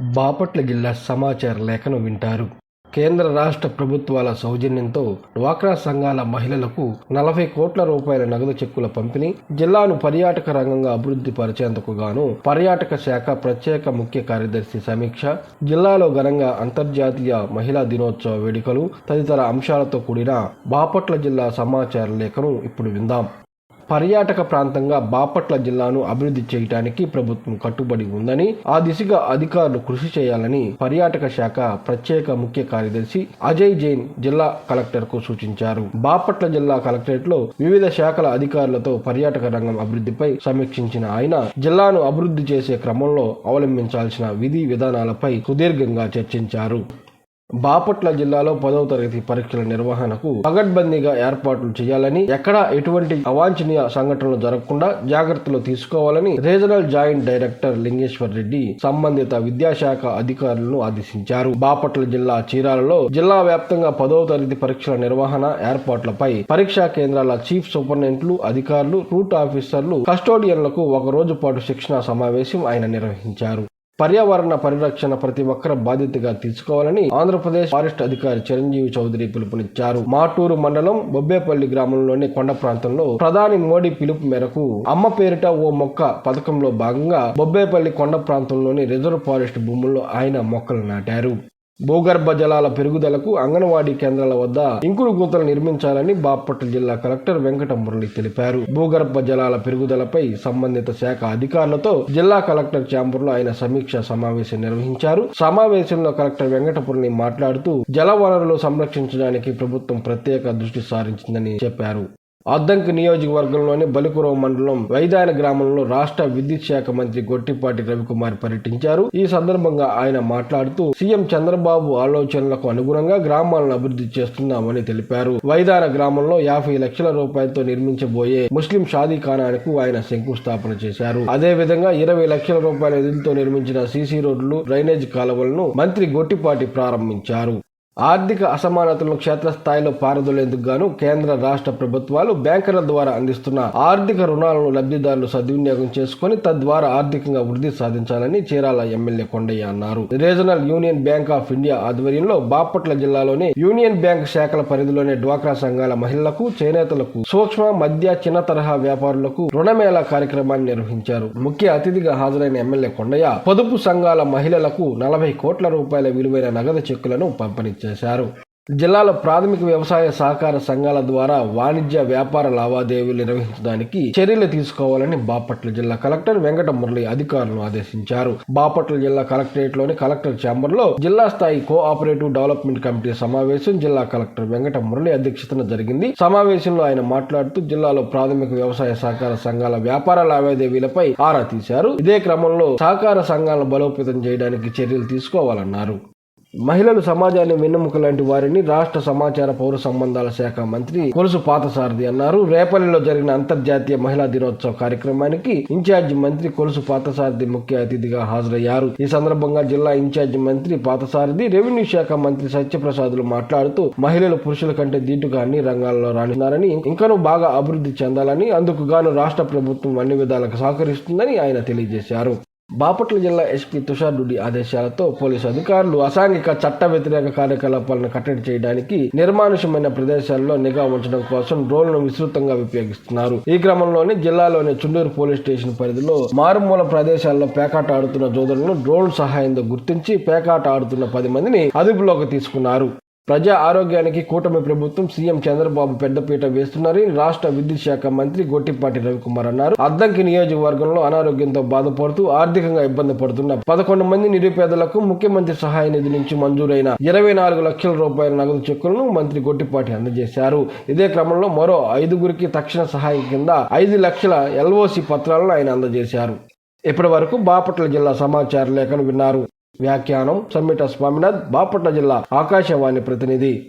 బాపట్ల జిల్లా సమాచార లేఖను వింటారు. కేంద్ర రాష్ట్ర ప్రభుత్వాల సౌజన్యంతో డ్వాక్రా సంఘాల మహిళలకు నలభై కోట్ల రూపాయల నగదు చెక్కుల పంపిణీ జిల్లాను పర్యాటక రంగంగా అభివృద్ధి పరిచేందుకు గాను పర్యాటక శాఖ ప్రత్యేక ముఖ్య కార్యదర్శి సమీక్ష జిల్లాలో ఘనంగా అంతర్జాతీయ మహిళా దినోత్సవ వేడుకలు తదితర అంశాలతో కూడిన బాపట్ల జిల్లా సమాచార లేఖను ఇప్పుడు విందాం. పర్యాటక ప్రాంతంగా బాపట్ల జిల్లాను అభివృద్ధి చేయడానికి ప్రభుత్వం కట్టుబడి ఉందని ఆ దిశగా అధికారులు కృషి చేయాలని పర్యాటక శాఖ ప్రత్యేక ముఖ్య కార్యదర్శి అజయ్ జైన్ జిల్లా కలెక్టర్కు సూచించారు. బాపట్ల జిల్లా కలెక్టరేట్లో వివిధ శాఖల అధికారులతో పర్యాటక రంగం అభివృద్ధిపై సమీక్షించిన ఆయన జిల్లాను అభివృద్ధి చేసే క్రమంలో అవలంబించాల్సిన విధి విధానాలపై సుదీర్ఘంగా చర్చించారు. బాపట్ల జిల్లాలో పదవ తరగతి పరీక్షల నిర్వహణకు పగడ్బందీగా ఏర్పాట్లు చేయాలని ఎక్కడా ఎటువంటి అవాంఛనీయ సంఘటనలు జరగకుండా జాగ్రత్తలు తీసుకోవాలని regional joint director Lingeshwar Reddy సంబంధిత విద్యాశాఖ అధికారులను ఆదేశించారు. బాపట్ల జిల్లా చీరాలలో జిల్లా వ్యాప్తంగా పదవ తరగతి పరీక్షల నిర్వహణ ఏర్పాట్లపై పరీక్షా కేంద్రాల చీఫ్ సూపరింటెండెంట్లు అధికారులు రూట్ ఆఫీసర్లు కస్టోడియన్లకు ఒక రోజు పాటు శిక్షణా సమావేశం ఆయన నిర్వహించారు. పర్యావరణ పరిరక్షణ ప్రతి ఒక్కరి బాధ్యతగా తీసుకోవాలని ఆంధ్రప్రదేశ్ ఫారెస్ట్ అధికారి చిరంజీవి చౌదరి పిలుపునిచ్చారు. మాటూరు మండలం బొబ్బేపల్లి గ్రామంలోని కొండ ప్రాంతంలో ప్రధాని మోడీ పిలుపు మేరకు అమ్మ పేరిట ఓ మొక్క పథకంలో భాగంగా బొబ్బేపల్లి కొండ ప్రాంతంలోని రిజర్వ్ ఫారెస్ట్ భూముల్లో ఆయన మొక్కలు నాటారు. భూగర్భ జలాల పెరుగుదలకు అంగన్వాడీ కేంద్రాల వద్ద ఇంకుడు గుంతలు నిర్మించాలని బాపట్ల జిల్లా కలెక్టర్ వెంకట మురళి తెలిపారు. భూగర్భ జలాల పెరుగుదలపై సంబంధిత శాఖ అధికారులతో జిల్లా కలెక్టర్ ఛాంబర్లో ఆయన సమీక్ష సమావేశం నిర్వహించారు. సమావేశంలో కలెక్టర్ వెంకటపురని మాట్లాడుతూ జల వనరులు సంరక్షించడానికి ప్రభుత్వం ప్రత్యేక దృష్టి సారించిందని చెప్పారు. అద్దంకి నియోజకవర్గంలోని బలికురవ మండలం వైదాన గ్రామంలో రాష్ట్ర విద్యుత్ శాఖ మంత్రి గొట్టిపాటి రవికుమార్ పర్యటించారు. ఈ సందర్భంగా ఆయన మాట్లాడుతూ సీఎం చంద్రబాబు ఆలోచనలకు అనుగుణంగా గ్రామాలను అభివృద్ధి చేస్తున్నామని తెలిపారు. వైదాన గ్రామంలో యాభై లక్షల రూపాయలతో నిర్మించబోయే ముస్లిం షాదీఖానాకు ఆయన శంకుస్థాపన చేశారు. అదే విధంగా ఇరవై లక్షల రూపాయల నిధులతో నిర్మించిన సీసీ రోడ్లు డ్రైనేజ్ కాలువలను మంత్రి గొట్టిపాటి ప్రారంభించారు. ఆర్థిక అసమానతలను క్షేత్రస్థాయిలో పారదోలేందుకు గాను కేంద్ర రాష్ట్ర ప్రభుత్వాలు బ్యాంకర్ల ద్వారా అందిస్తున్న ఆర్థిక రుణాలను లబ్ధిదారులు సద్వినియోగం చేసుకుని తద్వారా ఆర్థికంగా వృద్ధి సాధించాలని చీరాల ఎమ్మెల్యే కొండయ్య అన్నారు. Regional union bank of India ఆధ్వర్యంలో బాపట్ల జిల్లాలోని యూనియన్ బ్యాంక్ శాఖల పరిధిలోని డ్వాక్రా సంఘాల మహిళలకు చేనేతలకు సూక్ష్మ మధ్య చిన్న తరహా వ్యాపారులకు రుణమేళా కార్యక్రమాన్ని నిర్వహించారు. ముఖ్య అతిథిగా హాజరైన ఎమ్మెల్యే కొండయ్య పొదుపు సంఘాల మహిళలకు నలభై కోట్ల రూపాయల విలువైన నగదు చెక్కులను పంపిణీ చేశారు. జిల్లాలో ప్రాథమిక వ్యవసాయ సహకార సంఘాల ద్వారా వాణిజ్య వ్యాపార లావాదేవీలు నిర్వహించడానికి చర్యలు తీసుకోవాలని బాపట్ల జిల్లా కలెక్టర్ వెంకట మురళి అధికారులను ఆదేశించారు. బాపట్ల జిల్లా కలెక్టరేట్లోని కలెక్టర్ ఛాంబర్లో జిల్లా స్థాయి కోఆపరేటివ్ డెవలప్మెంట్ కమిటీ సమావేశం జిల్లా కలెక్టర్ వెంకట మురళి అధ్యక్షతన జరిగింది. సమావేశంలో ఆయన మాట్లాడుతూ జిల్లాలో ప్రాథమిక వ్యవసాయ సహకార సంఘాల వ్యాపార లావాదేవీలపై ఆరా తీశారు. ఇదే క్రమంలో సహకార సంఘాలను బలోపేతం చేయడానికి చర్యలు తీసుకోవాలన్నారు. మహిళలు సమాజాన్ని వెన్నెముక లాంటి వారిని రాష్ట్ర సమాచార పౌర సంబంధాల శాఖ మంత్రి కొలుసు పాతసారథి అన్నారు. రేపల్లిలో జరిగిన అంతర్జాతీయ మహిళా దినోత్సవ కార్యక్రమానికి ఇన్ఛార్జి మంత్రి కొలుసు పాతసారథి ముఖ్య అతిథిగా హాజరయ్యారు. ఈ సందర్భంగా జిల్లా ఇన్ఛార్జి మంత్రి పాతసారథి రెవెన్యూ శాఖ మంత్రి సత్యప్రసాదులు మాట్లాడుతూ మహిళలు పురుషుల కంటే దీటుగా అన్ని రంగాల్లో రాణిస్తున్నారని ఇంకనూ బాగా అభివృద్ధి చెందాలని అందుకు గాను రాష్ట్ర ప్రభుత్వం అన్ని విధాలకు సహకరిస్తుందని ఆయన తెలియజేశారు. బాపట్ల జిల్లా ఎస్పీ తుషార్ రెడ్డి ఆదేశాలతో పోలీసు అధికారులు అసాంఘిక చట్ట వ్యతిరేక కార్యకలాపాలను కట్టడి చేయడానికి నిర్మానుష్యమైన ప్రదేశాల్లో నిఘా ఉంచడం కోసం డ్రోన్లను విస్తృతంగా ఉపయోగిస్తున్నారు ఈ క్రమంలోనే జిల్లాలోని చుండూరు పోలీస్ స్టేషన్ పరిధిలో మారుమూల ప్రదేశాల్లో పేకాట ఆడుతున్న జోదరులను డ్రోన్ సహాయంతో గుర్తించి పేకాట ఆడుతున్న పది మందిని అదుపులోకి తీసుకున్నారు. ప్రజా ఆరోగ్యానికి కూటమి ప్రభుత్వం సీఎం చంద్రబాబు పెద్దపీట వేస్తున్నారని రాష్ట్ర విద్యుత్ శాఖ మంత్రి గొట్టిపాటి రవికుమార్ అన్నారు. అద్దంకి నియోజకవర్గంలో అనారోగ్యంతో బాధపడుతూ ఆర్థికంగా ఇబ్బంది పడుతున్న పదకొండు మంది నిరుపేదలకు ముఖ్యమంత్రి సహాయ నిధి నుంచి మంజూరైన ఇరవై నాలుగు లక్షల రూపాయల నగదు చెక్కులను మంత్రి గొట్టిపాటి అందజేశారు. ఇదే క్రమంలో మరో ఐదుగురికి తక్షణ సహాయం కింద ఐదు లక్షల ఎల్ఓసి పత్రాలను ఆయన అందజేశారు. ఇప్పటి వరకు బాపట్ల జిల్లా సమాచార లేఖను విన్నారు. వ్యాఖ్యానం సమ్మిట స్వామినాథ్ బాపట్ల జిల్లా ఆకాశవాణి ప్రతినిధి.